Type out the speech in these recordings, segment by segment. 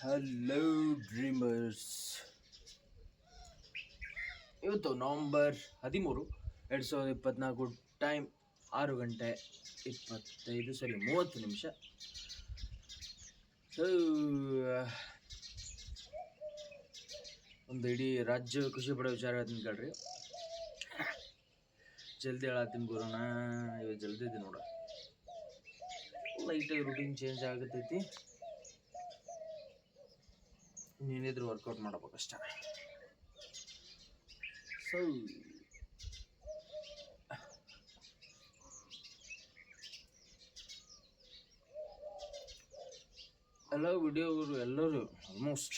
Hello dreamers ಇವತ್ತು November ಹದಿಮೂರು, ಎರಡು ಸಾವಿರದ ಇಪ್ಪತ್ನಾಲ್ಕು ಟೈಮ್ ಆರು ಗಂಟೆ ಇಪ್ಪತ್ತೈದು, ಸರಿ, ಮೂವತ್ತು ನಿಮಿಷ. ಒಂದು ಇಡೀ ರಾಜ್ಯ ಖುಷಿ ಪಡೋ ವಿಚಾರ ಹೇಳ್ತೀನಿ ಕೇಳ್ರಿ. ಜಲ್ದಿ ಹೇಳತ್ತೀನಿ ಗುರುನ ಇವತ್ತು ಜಲ್ದಿ ಇದೆ ನೋಡ. ಲೈಟಾಗಿ ರೂಟೀನ್ ಚೇಂಜ್ ಆಗತೈತಿ. ನೀನಿದ್ರು ವರ್ಕೌಟ್ ಮಾಡ್ಬೇಕಷ್ಟ ಸೊ ಎಲ್ಲ ವಿಡಿಯೋಗಳು ಎಲ್ಲರೂ ಆಲ್ಮೋಸ್ಟ್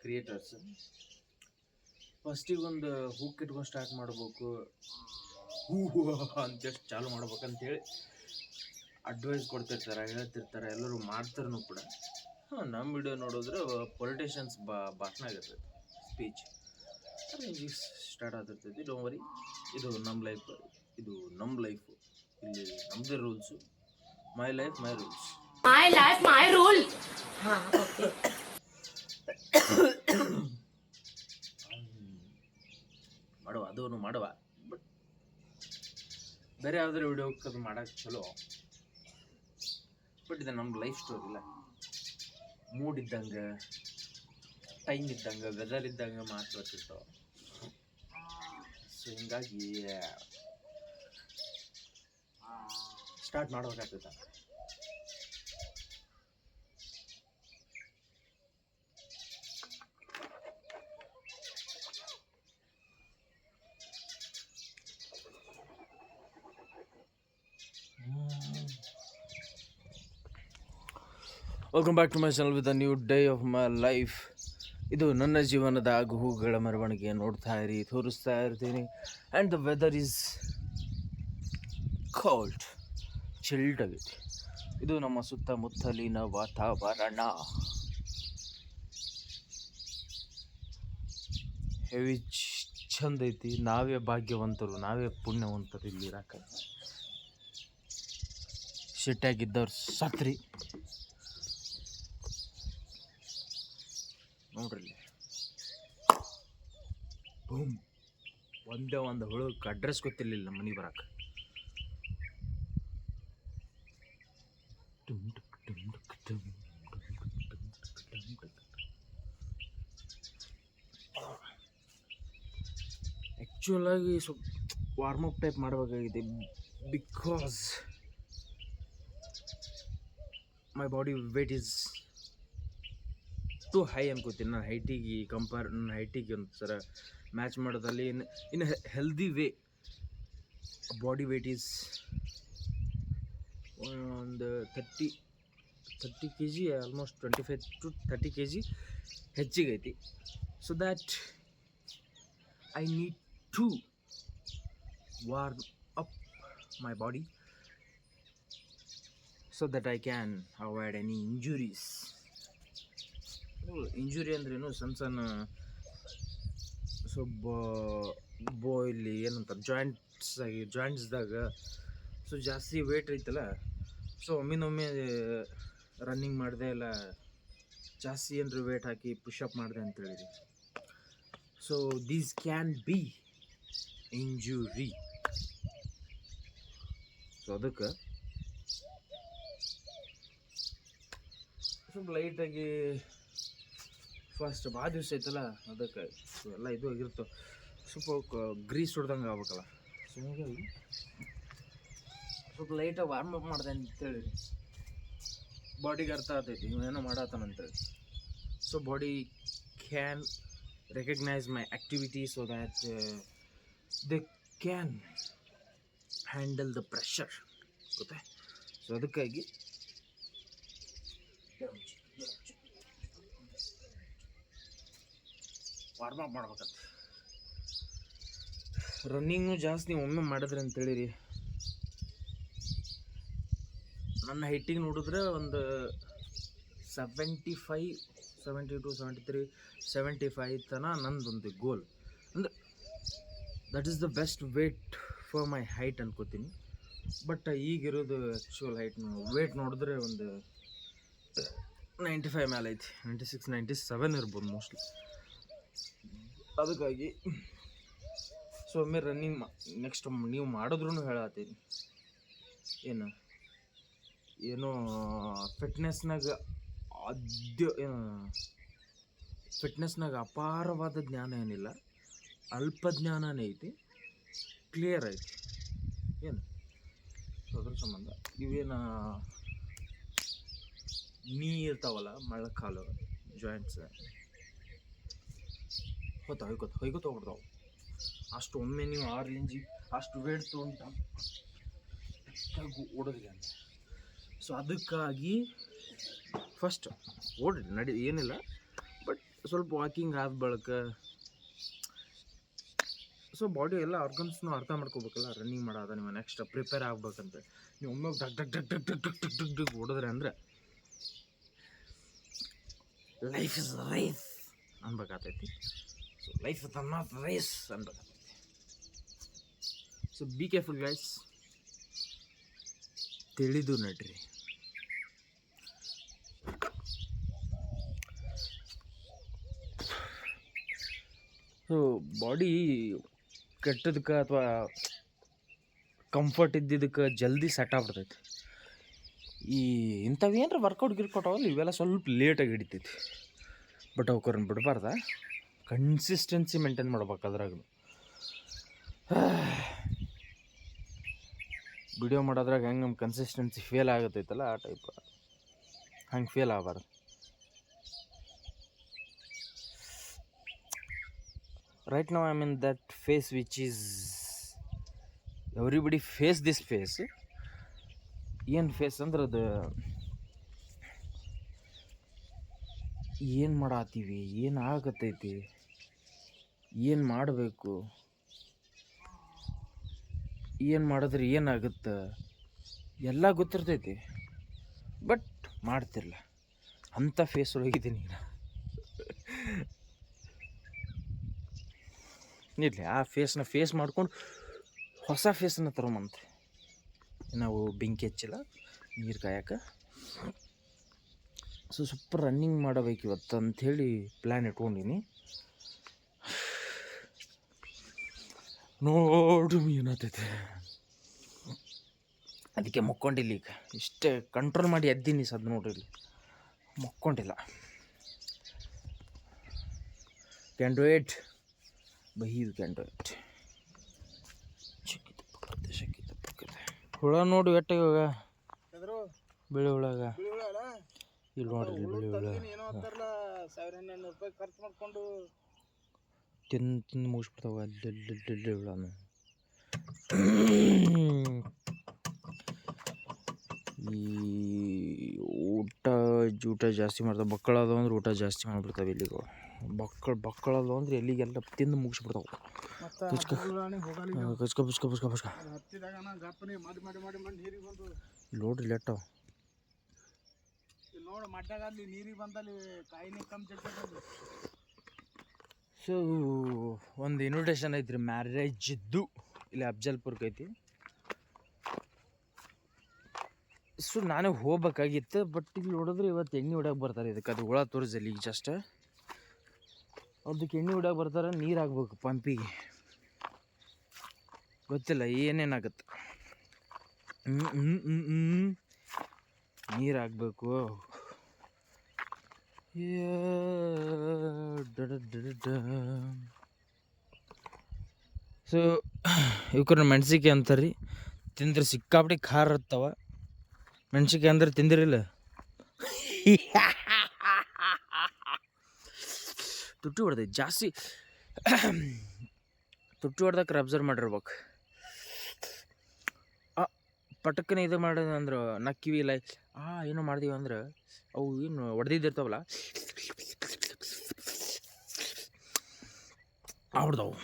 ಕ್ರಿಯೇಟರ್ಸ್ ಫಸ್ಟಿಗೆ ಒಂದು ಹೂಕ್ ಇಟ್ಕೊಂಡು ಸ್ಟಾರ್ಟ್ ಮಾಡಬೇಕು. ಹೂ ಅಂತ ಎಷ್ಟು ಚಾಲು ಮಾಡ್ಬೇಕಂತೇಳಿ ಅಡ್ವೈಸ್ ಕೊಡ್ತಿರ್ತಾರೆ, ಹೇಳ್ತಿರ್ತಾರೆ, ಎಲ್ಲರೂ ಮಾಡ್ತಾರೂ ಕೂಡ. ಹಾಂ ನಮ್ಮ ವಿಡಿಯೋ ನೋಡಿದ್ರೆ ಪೊಲಿಟಿಷಿಯನ್ಸ್ ಬಾ ಭಾಷಣ ಆಗಿರ್ತೈತೆ ಸ್ಪೀಚ್ ಸ್ಟಾರ್ಟ್ ಆಗಿರ್ತೈತಿ ಡೋಂಟ್ ವರಿ ಇದು ನಮ್ಮ ಲೈಫ್ ಇದು ನಮ್ಮ ಲೈಫು ಇಲ್ಲಿ ನಮ್ಮದೇ rules my life my rules my life my rule ಮಾಡುವ ಅದನ್ನು ಮಾಡುವ. ಬಟ್ ಬೇರೆ ಯಾವ್ದಾರು ವಿಡಿಯೋ ಅದು ಮಾಡಕ್ಕೆ ಚಲೋ. ಬಟ್ ಇದು ನಮ್ಮ ಲೈಫ್ ಸ್ಟೋರಿ ಇಲ್ಲ ಮೂಡ್ ಇದ್ದಂಗೆ ಟೈಮ್ ಇದ್ದಂಗೆ ವೆದರ್ ಇದ್ದಂಗೆ ಮಾತು ಬರ್ತಿತ್ತು ಸೊ ಹಿಂಗಾಗಿ start ಮಾಡ್ಬೇಕಾಗ್ತೈತೆ welcome back to my channel with a new day of my life ಇದು ನನ್ನ ಜೀವನದ ಆಗು ಹೂಗಳ ಮೆರವಣಿಗೆ ನೋಡ್ತಾ ಇರಿ, ತೋರಿಸ್ತಾ ಇರ್ತೀನಿ. And the weather is cold chilled ಆಗಿದೆ ಇದು ನಮ್ಮ ಸುತ್ತಮುತ್ತಲಿನ ವಾತಾವರಣ. ಹೆವಿ ಚಂದ ಐತಿ. ನಾವೇ ಭಾಗ್ಯವಂತರು, ನಾವೇ ಪುಣ್ಯವಂತರು ಇಲ್ಲಿ ಇರಾಕ ಸಿಟ್ಟಾಗಿದ್ದವ್ರು ಸತ್ರಿ ನೋಡ್ರಿ ಇಲ್ಲಿ. ಬೂಮ್. ಒಂದೇ ಒಂದು ಹುಳುಕ್ ಅಡ್ರೆಸ್ ಗೊತ್ತಿರಲಿಲ್ಲ ನಮ್ಮ ಮನೆಗೆ ಬರಕ್ಕೆ ಆ್ಯಕ್ಚುಲ್ ಆಗಿ ಸ್ವಲ್ಪ ವಾರ್ಮಪ್ ಟೈಪ್ ಮಾಡಬೇಕಾಗಿದೆ because my body weight is too high ಅನ್ಕೋತೀನಿ. ನಾನು ಹೈಟಿಗೆ ಕಂಪೇರ್, ನನ್ನ ಹೈಟಿಗೆ ಒಂಥರ match ಮಾಡೋದಲ್ಲಿ in in healthy way body weight is ಒಂದು thirty thirty K G almost twenty five to thirty K G ಹೆಚ್ಚಿಗೈತಿ so that I need to warm up my body so that I can avoid any injuries injury ಅಂದ್ರೇನು ಸಣ್ಣ ಸಣ್ಣ so ಬೋ ಇಲ್ಲಿ ಏನಂತಾರೆ joints ಆಗಿ ಜಾಯಿಂಟ್ಸ್ದಾಗ so ಜಾಸ್ತಿ weight ಐತಲ್ಲ so ಒಮ್ಮಿನೊಮ್ಮೆ ರನ್ನಿಂಗ್ ಮಾಡಿದೆ ಇಲ್ಲ ಜಾಸ್ತಿ ಏನಾರು ವೇಟ್ ಹಾಕಿ ಪುಷಪ್ ಮಾಡಿದೆ ಅಂತೇಳಿದ್ವಿ so these can be injury so ಅದಕ್ಕೆ ಸ್ವಲ್ಪ ಲೈಟಾಗಿ ಫಸ್ಟ್ ಭಾಳ ದಿವಸ ಐತಲ್ಲ ಅದಕ್ಕೆ ಎಲ್ಲ ಇದು ಆಗಿರ್ತವೆ ಸ್ವಲ್ಪ ಗ್ರೀಸ್ ಹೊಡ್ದಂಗೆ ಆಗ್ಬೇಕಲ್ಲ. ಸೊ ಹೀಗಾಗಿ ಸ್ವಲ್ಪ ಲೈಟಾಗಿ ವಾರ್ಮ್ ಅಪ್ ಮಾಡಿದೆ ಅಂತೇಳಿ. ಬಾಡಿಗೆ ಅರ್ಥ ಆಗ್ತೈತಿ ಇವನೇನೋ ಮಾಡತ್ತಾನಂತೇಳಿ so body can recognise my activity so that they can handle the pressure ಗೊತ್ತಾ? ಸೊ ಅದಕ್ಕಾಗಿ ವಾರ್ಮ್ ಅಪ್ ಮಾಡ್ಬೇಕಂತ ರನ್ನಿಂಗ್ನು ಜಾಸ್ತಿ ಒಮ್ಮೆ ಮಾಡಿದ್ರಿ ಅಂತೇಳಿರಿ. ನನ್ನ ಹೈಟಿಗೆ ನೋಡಿದ್ರೆ ಒಂದು seventy five seventy two seventy three seventy five ತನ ನಂದೊಂದು ಗೋಲ್ ಅಂದ್ರೆ that is the best weight for my height ಅನ್ಕೋತೀನಿ. ಬಟ್ ಈಗಿರೋದು ಆ್ಯಕ್ಚುಯಲ್ ಹೈಟ್ ವೇಟ್ ನೋಡಿದ್ರೆ ಒಂದು ನೈಂಟಿ ಫೈವ್ ಮೇಲೆ ಐತಿ. ನೈಂಟಿ ಸಿಕ್ಸ್ ನೈಂಟಿ ಸೆವೆನ್ ಇರ್ಬೋದು ಮೋಸ್ಟ್ಲಿ ಅದಕ್ಕಾಗಿ ಸೊ ಒಮ್ಮೆ ರನ್ನಿಂಗ್ ಮಾ ನೆಕ್ಸ್ಟ್ ನೀವು ಮಾಡಿದ್ರೂ ಹೇಳತ್ತೀನಿ. ಏನು, ಏನೋ ಫಿಟ್ನೆಸ್ನಾಗ ಅದ್ಯ ಫಿಟ್ನೆಸ್ನಾಗ ಅಪಾರವಾದ ಜ್ಞಾನ ಏನಿಲ್ಲ, ಅಲ್ಪ ಜ್ಞಾನನೇ ಐತಿ ಕ್ಲಿಯರ್ ಐತಿ. ಏನು ಸೊ ಅದ್ರ ಸಂಬಂಧ ಇವೇನು, ನೀ ಇರ್ತಾವಲ್ಲ ಮೊಳಕಾಲು ಜಾಯಿಂಟ್ಸ್ ಹೊತ್ತ ಹೊಯ್ಕೋತ ಹೊಯ್ಕೋತ ಹೋಗ್ಬಿಡ್ತಾವೆ ಅಷ್ಟು ಒಮ್ಮೆ ನೀವು ಆರು ಇಂಜಿ ಅಷ್ಟು ವೇಟ್ ತೊಗೊಂಡು ಓಡೋದಿಲ್ಲ ಅಂತ. ಸೊ ಅದಕ್ಕಾಗಿ ಫಸ್ಟ್ ಓಡ್ರಿ, ನಡಿ, ಏನಿಲ್ಲ. ಬಟ್ ಸ್ವಲ್ಪ ವಾಕಿಂಗ್ ಆದ ಬಳಿಕ ಸೊ ಬಾಡಿ ಎಲ್ಲ ಆರ್ಗನ್ಸ್ನು ಅರ್ಥ ಮಾಡ್ಕೋಬೇಕಲ್ಲ ರನ್ನಿಂಗ್ ಮಾಡೋದ ನೀವು ನೆಕ್ಸ್ಟ್ ಪ್ರಿಪೇರ್ ಆಗ್ಬೇಕಂತ. ನೀವು ಒಮ್ಮೆ ಡಗ್ ಡಗ್ ಡಗ್ ಡಗ್ ಡಗ್ ಡಗ್ ಡಗ್ ಡಗ್ ಓಡಿದ್ರೆ ಅಂದರೆ ಲೈಫ್ ಇಸ್ ರೈಸ್ ಅನ್ಬೇಕಾಗ್ತೈತಿ ಲೈಫ್ ನಾಟ್ ರೈಸ್ ಅನ್ಬೇಕಾಗ್ತೈತಿ ಸೊ ಬಿ ಕೇರ್ಫುಲ್ ಗೈಸ್ ತಿಳಿದು ನಡ್ರಿ. ಸೊ ಬಾಡಿ ಕೆಟ್ಟದಕ್ಕೆ ಅಥವಾ ಕಂಫರ್ಟ್ ಇದ್ದಿದ್ದಕ್ಕೆ ಜಲ್ದಿ ಸೆಟ್ ಆಗ್ಬಿಡ್ತೈತಿ. ಈ ಇಂಥವು ವರ್ಕೌಟ್ ಗಿರ್ಕೌಟ್ ಅವಲ್ಲ ಇವೆಲ್ಲ ಸ್ವಲ್ಪ ಲೇಟಾಗಿ ಹಿಡಿತೈತಿ. ಬಟ್ ಅವ್ಕರನ್ನ ಬಿಡಬಾರ್ದ. ಕನ್ಸಿಸ್ಟೆನ್ಸಿ ಮೇಂಟೈನ್ ಮಾಡ್ಬೇಕು ಅದ್ರಾಗ ವಿಡಿಯೋ ಮಾಡೋದ್ರಾಗ ಹೆಂಗೆ ನಮ್ಮ ಕನ್ಸಿಸ್ಟೆನ್ಸಿ ಫೇಲ್ ಆಗತ್ತೈತಲ್ಲ ಆ ಟೈಪ್ ಹಂಗೆ ಫೇಲ್ ಆಗಬಾರ್ದು. ರೈಟ್ ನಾವು I mean that phase which is everybody phase this phase ಏನು ಫೇಸ್ ಅಂದ್ರೆ ಅದು ಏನು ಮಾಡತ್ತೀವಿ ಏನು ಆಗತ್ತೈತಿ? ಏನು ಮಾಡಬೇಕು? ಏನು ಮಾಡಿದ್ರೆ ಏನಾಗುತ್ತೆ? ಎಲ್ಲ ಗೊತ್ತಿರ್ತೈತಿ. ಬಟ್ ಮಾಡ್ತಿರಲ್ಲ ಅಂಥ ಫೇಸ್ ಒಳಗಿದ್ದೀನಿ ನಾನು ಇರಲಿ, ಆ ಫೇಸ್ನ ಫೇಸ್ ಮಾಡ್ಕೊಂಡು ಹೊಸ ಫೇಸನ್ನ ತರೋಮಂತೆ ನಾವು ಬೆಂಕಿ ಹಚ್ಚಿಲ್ಲ, ನೀರು ಕಾಯಕ್ಕೆ ಸೊ ಸೂಪರ್ ರನ್ನಿಂಗ್ ಮಾಡಬೇಕು ಇವತ್ತು ಅಂಥೇಳಿ ಪ್ಲ್ಯಾನ್ ಇಟ್ಕೊಂಡೀನಿ. ನೋಡು ಮೀನತೈತೆ. ಅದಕ್ಕೆ ಮಕ್ಕೊಂಡಿಲ್ಲ ಈಗ. ಇಷ್ಟೇ ಕಂಟ್ರೋಲ್ ಮಾಡಿ ಎದ್ದೀನಿ ಸದ್ ನೋಡ್ರಿ ಮಕ್ಕೊಂಡಿಲ್ಲ. ಕ್ಯಾನ್ ಡು ಇಟ್ ಬಹೀದು ಕ್ಯಾನ್ ಡು ಇಟ್ ಶಕ್ತಿ ಪಕ್ಕತ್ತೆ ಹುಳ ನೋಡಿ ಎಟ್ಟ ಇವಾಗ ಬಿಳಿ ಹುಳಾಗ ಇಲ್ಲಿ ನೋಡ್ರಿ ಬಿಳಿ ಹುಳ. ಸಾವಿರ ಹನ್ನೆರಡು ರೂಪಾಯಿ ಖರ್ಚು ಮಾಡ್ಕೊಂಡು ತಿನ್ ತಿಂದು ಮುಗಿಸ್ಬಿಡ್ತಾವೆ ಅಲ್ಲಿ ನಾನು ಈ ಊಟ ಜೂಟ ಜಾಸ್ತಿ ಮಾಡ್ತಾವೆ. ಬಕ್ಕಳದು ಅಂದ್ರೆ ಊಟ ಜಾಸ್ತಿ ಮಾಡಿಬಿಡ್ತಾವೆ ಇಲ್ಲಿಗೆ ಬಕ್ಕಳ ಬಕ್ಕಳದು ಅಂದ್ರೆ ಎಲ್ಲಿಗೆಲ್ಲ ತಿಂದು ಮುಗಿಸ್ಬಿಡ್ತಾವೆ. ಕಚ್ಕ ಕಚ್ಕ ಬುಚ್ಕ ಬುಚ್ಕ ಬುಚ್ಕ ನೋಡ್ರಿ ಲೆಟ್ಟ ನೋಡಿ ಮಡ್ಡಾಗ ನೀರಿಗೆ ಬಂದಲ್ಲಿ ಕಾಯಿನೇ ಕಮ್ಮಿ ಸೊ ಒಂದು ಇನ್ವಿಟೇಷನ್ ಐತ್ರಿ ಮ್ಯಾರೇಜ್ ಇದ್ದು ಇಲ್ಲಿ ಅಫ್ಜಲ್ಪುರ್ಗೆ ಐತಿ. ಸೊ ನಾನೇ ಹೋಗ್ಬೇಕಾಗಿತ್ತು ಬಟ್ ಇಲ್ಲಿ ನೋಡಿದ್ರೆ ಇವತ್ತು ಎಣ್ಣೆ ಹೊಡ್ಯಾಕೆ ಬರ್ತಾರೆ, ಇದಕ್ಕೆ ಅದು ಹುಳ ತೋರಿಸಲಿ ಈಗ ಜಸ್ಟ್ ಅದಕ್ಕೆ ಎಣ್ಣೆ ಹೊಡ್ಯಾಕೆ ಬರ್ತಾರೆ, ನೀರು ಹಾಕ್ಬೇಕು ಪಂಪಿಗೆ. ಗೊತ್ತಿಲ್ಲ, ಏನೇನಾಗುತ್ತೆ. ನೀರು ಹಾಕ್ಬೇಕು. ಸೊ ಇವ್ರ ಮೆಣಸಿಕಾಯಿ ಅಂತಾರೆ ತಿಂದ್ರೆ ಸಿಕ್ಕಾಪಟ್ಟೆ ಖಾರ ಇರ್ತಾವ. ಮೆಣಸಿಕಾಯಿ ಅಂದ್ರೆ ತಿಂದಿರಿಲ್ಲ. ತುಟ್ಟಿ ಹೊಡೆದ ಜಾಸ್ತಿ ತುಟ್ಟಿ ಹೊಡ್ದಕ್ಕೆ ಅಬ್ಸರ್ವ್ ಮಾಡಿರ್ಬೇಕು. ಪಟಕ್ಕನೆ ಇದು ಮಾಡೋದು ಅಂದ್ರೆ, ನಕ್ಕಿವಿ ಇಲ್ಲ ಆ, ಏನೋ ಮಾಡಿದೀವಿ ಅಂದ್ರೆ, ಅವು ಏನು ಹೊಡೆದಿದ್ದಿರ್ತಾವಲ್ಲ ಆಡ್ದವು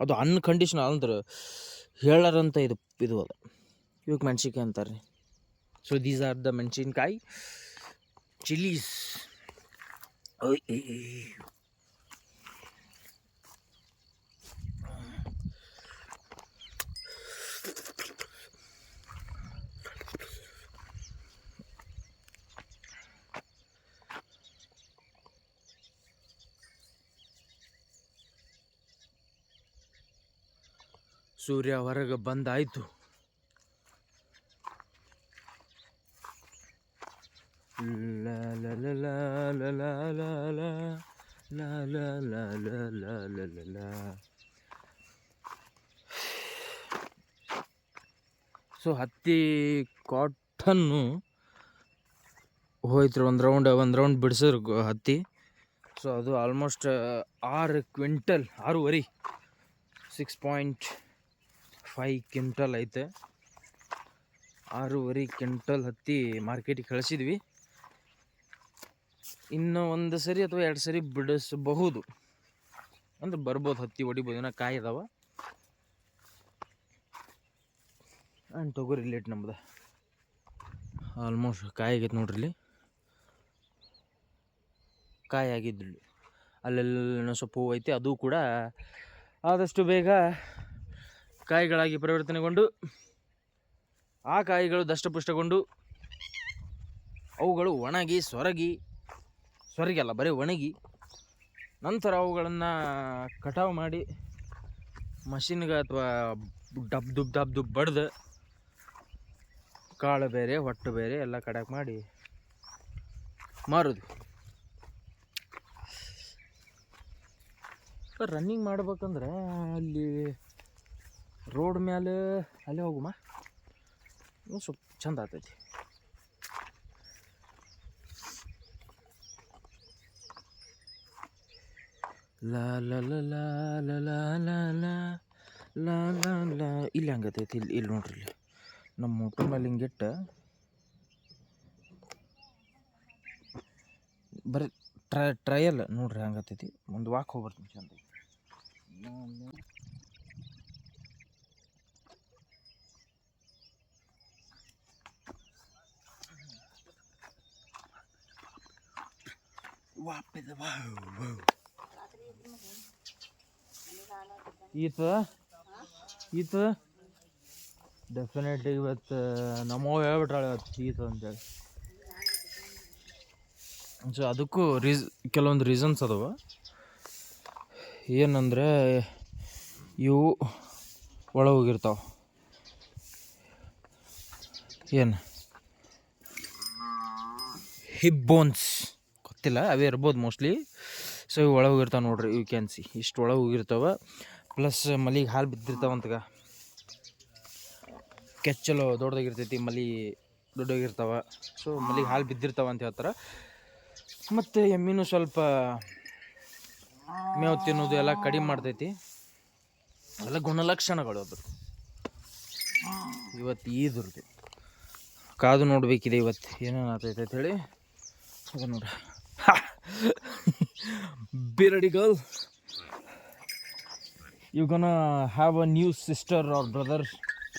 ಅದು ಅನ್ ಕಂಡೀಷನ್ ಅಂದ್ರೆ, ಹೇಳರಂತ ಇದು ಇದು ಅದು. ಇವಕ್ಕೆ ಮೆಣಸಿನ್ಕಾಯಿ ಅಂತಾರೆ so these are the menasinkayi. Chillies ಸೂರ್ಯ ಹೊರಗೆ ಬಂದಾಯಿತು ಸೊ ಹತ್ತಿ ಕಾಟನ್ನು ಹೋಯ್ತು ಒಂದು ರೌಂಡ್ ಒಂದು ರೌಂಡ್ ಬಿಡಿಸಿದ್ರು ಹತ್ತಿ ಸೊ ಅದು ಆಲ್ಮೋಸ್ಟ್ ಆರು ಕ್ವಿಂಟಲ್ ಆರೂವರೆ ಸಿಕ್ಸ್ ಪಾಯಿಂಟ್ ಫೈ ಕ್ವಿಂಟಲ್ ಐತೆ. ಆರೂವರೆ ಕ್ವಿಂಟಲ್ ಹತ್ತಿ ಮಾರ್ಕೆಟಿಗೆ ಕಳಿಸಿದ್ವಿ. ಇನ್ನು ಒಂದು ಸರಿ ಅಥವಾ ಎರಡು ಸರಿ ಬಿಡಿಸಬಹುದು. ಅಂದ್ರೆ ಬರ್ಬೋದು, ಹತ್ತಿ ಹೊಡಿಬೋದು, ಏನೋ ಕಾಯಿ ಅದಾವ. ಆ್ಯಂಡ್ ತೊಗೋರಿ ಲೇಟ್ ನಮ್ದು. ಆಲ್ಮೋಸ್ಟ್ ಕಾಯಿ ಆಗೈತೆ ನೋಡ್ರಿ ಇಲ್ಲಿ. ಕಾಯಿ ಆಗಿದ್ದು ಅಲ್ಲೆಲ್ಲ ಸ್ವಲ್ಪ ಹೂವು ಐತೆ, ಅದು ಕೂಡ ಆದಷ್ಟು ಬೇಗ ಕಾಯಿಗಳಾಗಿ ಪರಿವರ್ತನೆಗೊಂಡು, ಆ ಕಾಯಿಗಳು ದಷ್ಟಪುಷ್ಟಗೊಂಡು, ಅವುಗಳು ಒಣಗಿ, ಸೊರಗಿ ಸೊರಗಲ್ಲ ಬರೀ ಒಣಗಿ, ನಂತರ ಅವುಗಳನ್ನು ಕಟಾವು ಮಾಡಿ, ಮಷಿನ್ಗೆ ಅಥವಾ ಡಬ್ ದುಬ್ ಡಬ್ ದುಬ್ ಬಡ್ದು, ಕಾಳು ಬೇರೆ, ಹೊಟ್ಟು ಬೇರೆ ಎಲ್ಲ ಕಡಾಕ್ ಮಾಡಿ ಮಾರೋದು. ರನ್ನಿಂಗ್ ಮಾಡ್ಬೇಕಂದ್ರೆ ಅಲ್ಲಿ ರೋಡ್ ಮ್ಯಾಲೆ ಅಲ್ಲೇ ಹೋಗುಮ ಸ್ವಲ್ಪ ಚಂದ ಆಗ್ತೈತಿ ಲಾ ಲ ಲ ಲ ಇಲ್ಲಿ ಹಂಗತೈತಿ ಇಲ್ಲಿ ಇಲ್ಲಿ ನೋಡ್ರಿ ಇಲ್ಲಿ ನಮ್ಮ ಊಟನಲ್ಲಿ ಹಿಂಗಿಟ್ಟ ಬರೀ ಟ್ರೈ ಟ್ರಯಲ್ ನೋಡ್ರಿ ಹಂಗತೈತಿ ಮುಂದೆ ವಾಕ್ ಹೋಗ್ಬರ್ತೀನಿ ಚಂದ ಈತ ಈತ ಡೆಫಿನೆಟ್ಲಿ ಇವತ್ತು ನಮ್ಮವ್ ಹೇಳ್ಬಿಟ್ರಾಳೆ ಇವತ್ತು ಈತ ಅಂತೇಳಿ ಸೊ ಅದಕ್ಕೂ ರೀಸ್ ಕೆಲವೊಂದು ರೀಸನ್ಸ್ ಅದಾವ. ಏನಂದರೆ, ಇವು ಒಳ ಹೋಗಿರ್ತಾವ ಏನು? ಹಿಪ್ ಬೋನ್ಸ್ ಗೊತ್ತಿಲ್ಲ, ಅವೇ ಇರ್ಬೋದು ಮೋಸ್ಟ್ಲಿ ಸೊ ಇವು ಒಳಗೆ ಹೋಗಿರ್ತಾವೆ ನೋಡ್ರಿ ಯು ಕ್ಯಾನ್ ಸಿ ಇಷ್ಟು ಒಳಗೆ ಹೋಗಿರ್ತಾವೆ. ಪ್ಲಸ್ ಮಲಿಗೆ ಹಾಲು ಬಿದ್ದಿರ್ತಾವಂತಗ. ಕೆಚ್ಚಲು ದೊಡ್ಡದಾಗಿರ್ತೈತಿ, ಮಲಿ ದೊಡ್ಡೋಗಿರ್ತಾವೆ ಸೊ ಮಲಿಗೆ ಹಾಲು ಬಿದ್ದಿರ್ತಾವೆ ಅಂತ ಹೇಳ್ತಾರೆ. ಮತ್ತು ಎಮ್ಮಿನೂ ಸ್ವಲ್ಪ ಮೇವು ತಿನ್ನೋದು ಎಲ್ಲ ಕಡಿಮೆ ಮಾಡ್ತೈತಿ. ಎಲ್ಲ ಗುಣಲಕ್ಷಣಗಳು ಅದ್ರ ಇವತ್ತು ಈದ್ರದ್ದು ಕಾದು ನೋಡಬೇಕಿದೆ ಇವತ್ತು. ಏನೇನು ಆಗ್ತೈತೆ ಹೇಳಿ. ಅದು ನೋಡ್ರಿ. Biradi girl you gonna have a new sister or brother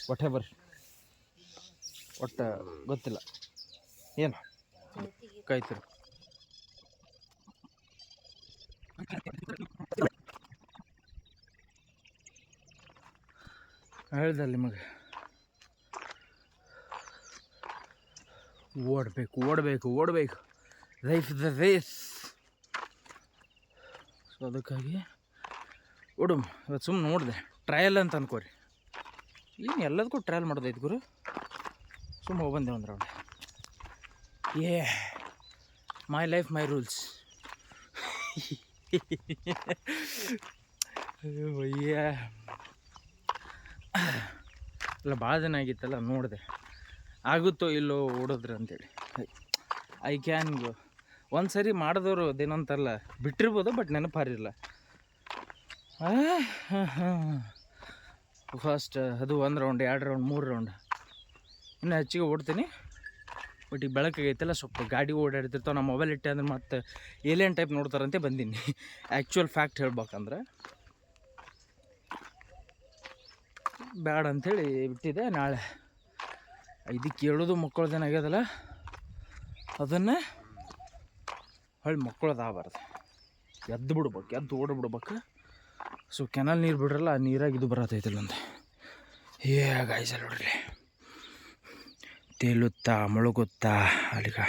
whatever ಒಟ್ಟು ಗೊತ್ತಿಲ್ಲ. ಏನು? ಕಾಯ್ತಿರು ಹೇಳ್ದ ನಿಮಗೆ. ಓಡಬೇಕು ಓಡಬೇಕು ಓಡಬೇಕು. ಲೈಫ್ ದ ರೇಸ್ ಸೊ ಅದಕ್ಕಾಗಿ ಓಡು ಇವತ್ತು ಸುಮ್ಮನೆ ನೋಡಿದೆ. ಟ್ರಯಲ್ ಅಂತ ಅನ್ಕೋರಿ. ಏನು ಎಲ್ಲದಕ್ಕೂ ಟ್ರಯಲ್ ಮಾಡೋದೈತೆ ಗುರು? ಸುಮ್ಮನೆ ಹೋಗಿ ಬಂದೆ ಒಂದು ರೌಂಡ್ ಏ ಮೈ ಲೈಫ್ ಮೈ ರೂಲ್ಸ್ ಅಯ್ಯ ಅಲ್ಲ ಭಾಳ ದಿನ ಆಗಿತ್ತಲ್ಲ, ನೋಡಿದೆ. ಆಗುತ್ತೋ ಇಲ್ಲೋ ಓಡೋದ್ರೆ ಅಂತೇಳಿ ಐ ಕ್ಯಾನ್ ಒಂದು ಸರಿ ಮಾಡಿದವರು ಅದೇನಂತಲ್ಲ ಬಿಟ್ಟಿರ್ಬೋದು ಬಟ್ ನೆನಪು ಹಾರಿಲ್ಲ. ಫಸ್ಟ್ ಅದು ಒಂದು ರೌಂಡ್ ಎರಡು ರೌಂಡ್ ಮೂರು ರೌಂಡ್ ಇನ್ನು ಹೆಚ್ಚಿಗೆ ಓಡ್ತೀನಿ. ಬಟ್ ಈಗ ಬೆಳಕಾಗೈತಲ್ಲ, ಸ್ವಲ್ಪ ಗಾಡಿ ಓಡಾಡ್ತಿರ್ತಾವೆ ನಮ್ಮ ಮೊಬೈಲ್ ಇಟ್ಟೆ ಅಂದ್ರೆ ಮತ್ತೆ ಏಲಿಯನ್ ಟೈಪ್ ನೋಡ್ತಾರಂತೆ ಬಂದೀನಿ. ಆ್ಯಕ್ಚುಯಲ್ ಫ್ಯಾಕ್ಟ್ ಹೇಳ್ಬೇಕಂದ್ರೆ, ಬ್ಯಾಡ ಅಂಥೇಳಿ ಬಿಟ್ಟಿದೆ. ನಾಳೆ ಇದಕ್ಕೆ ಹೇಳೋದು ಮಕ್ಕಳದೇನಾಗ್ಯದಲ್ಲ ಅದನ್ನೇ ಅದನ್ನು ಹೊಳ್ಳಿ ಮಕ್ಕಳು ಆಗಬಾರ್ದು ಎದ್ದು ಬಿಡ್ಬೇಕು, ಎದ್ದು ಓಡಿ ಬಿಡ್ಬೇಕು. ಸೊ ಕೆನಲ್ ನೀರು ಬಿಡ್ರಲ್ಲ, ಆ ನೀರಾಗಿ ಇದು ಬರತೈತಿಲ್ಲ ಒಂದು ಏ ಗಾಯ್ಸಲ್ಲ ನೋಡ್ರಿ. ತೇಲುತ್ತಾ, ಮುಳುಗುತ್ತಾ, ಅಲ್ಲಿಗ.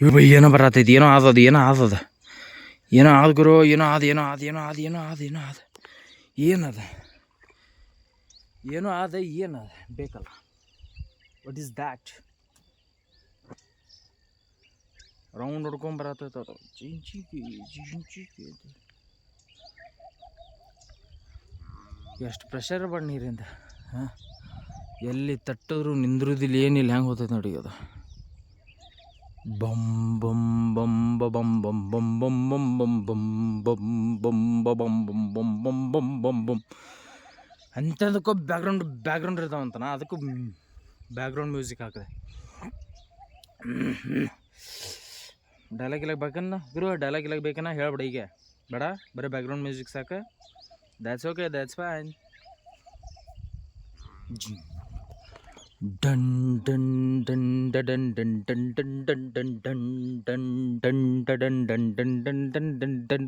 ಇವು ಏನೋ ಬರತೈತಿ, ಏನೋ ಆದದು, ಏನೋ ಆದದ. ಏನೋ ಆದ ಗುರು, ಏನೋ ಆದ ಏನೋ ಆದ ಏನೋ ಆದ ಏನೋ ಆದ ಏನೋ ಆದ. ಏನದ? ಏನೋ ಆದ, ಏನದ? ಬೇಕಲ್ಲ. ವಾಟ್ ಈಸ್ ದ್ಯಾಟ್ ರೌಂಡ್ ಹೊಡ್ಕೊಂಡು ಅದು ಜಿಂಚಿಗೆ. ಎಷ್ಟು ಪ್ರೆಷರ್ ಬಣ್ಣ ನೀರಿಂದ ಹಾಂ ಎಲ್ಲಿ ತಟ್ಟಿದ್ರು ನಿಂದ್ರುದಿಲ್ಲ ಏನಿಲ್ಲ ಹೆಂಗೆ ಹೋಗ್ತೈತೆ ನೋಡಿ ಅದು ಬಂ ಬಂ ಬಂ ಬ ಬಂ ಬಂ ಬಂ ಬಂ ಬಂ ಬಂ ಬಂ ಬಂ ಬಂ ಬಂ ಬಂ ಬಂ ಬಂ ಬಂ ಬಂ ಅಂಥದಕ್ಕೂ ಬ್ಯಾಕ್ಗ್ರೌಂಡ್ ಬ್ಯಾಕ್ಗ್ರೌಂಡ್ ಇರ್ತಾವಂತ ನಾ ಅದಕ್ಕೂ ಬ್ಯಾಕ್ಗ್ರೌಂಡ್ ಮ್ಯೂಸಿಕ್ ಹಾಕಿದೆ ಡೈಲಾಗ್ ಇಲಾಗ್ ಬೇಕನ್ನ ಗುರು ಡೈಲಾಗ್ ಇಲಾಗ್ ಬೇಕನ್ನ ಹೇಳ್ಬಿಡ ಈಗ ಬೇಡ ಬರೀ ಬ್ಯಾಕ್ಗ್ರೌಂಡ್ ಮ್ಯೂಸಿಕ್ ಸಾಕು that's okay that's fine done done done done done done done done done done done done done done done done done done done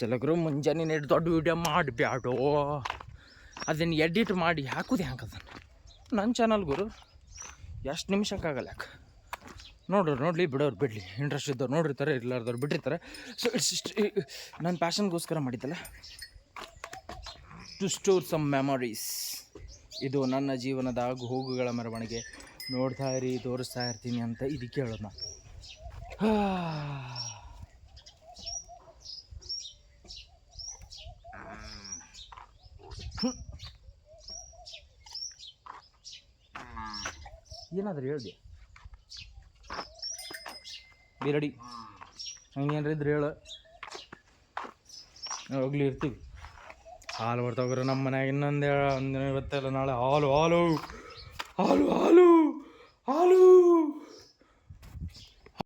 ಚಲಗ್ರು ಮುಂಜಾನೆ ನೆಡ್ ದೊಡ್ಡ ವೀಡಿಯೋ ಮಾಡಿಬ್ಯಾಡೋ. ಅದನ್ನು ಎಡಿಟ್ ಮಾಡಿ ಹಾಕುದು ಹೆಂಗೆ ನನ್ನ ಚಾನಲ್ ಗುರು, ಎಷ್ಟು ನಿಮಿಷಕ್ಕಾಗಲ್ಲ ಯಾಕೆ? ನೋಡ್ರಿ, ನೋಡಲಿ, ಬಿಡೋರು, ಬಿಡಲಿ. ಇಂಟ್ರೆಸ್ಟ್ ಇದ್ದವ್ರು ನೋಡಿರ್ತಾರೆ, ಇರ್ಲಾರ್ದವ್ರು ಬಿಟ್ಟಿರ್ತಾರೆ. ಸೊ ಇಟ್ಸ್ ಇಷ್ಟ ನನ್ನ ಪ್ಯಾಷನ್ಗೋಸ್ಕರ ಮಾಡಿದ್ದಲ್ಲ. ಟು ಸ್ಟೋರ್ ಸಮ್ ಮೆಮೊರೀಸ್ ಇದು ನನ್ನ ಜೀವನದ ಆಗು ಹೋಗುಗಳ ಮೆರವಣಿಗೆ. ನೋಡ್ತಾ ಇರಿ, ತೋರಿಸ್ತಾ ಇರ್ತೀನಿ ಅಂತ ಇದಕ್ಕೆ ಹೇಳೋದು ನಾ ಏನಾದರೂ ಹೇಳ್ದೆ. ಬಿರಡಿ ಹಂಗೇನ್ರ ಇದ್ರೆ ಹೇಳು. ಹೋಗ್ಲಿ ಇರ್ತೀವಿ. ಹಾಲು ಹೋಗ್ರು ನಮ್ಮ ಮನ್ಯಾಗ ಇನ್ನೊಂದು ಒಂದಿನ ಇವತ್ತೆಲ್ಲ, ನಾಳೆ ಹಾಲು ಹಾಲು ಹಾಲು ಹಾಲು.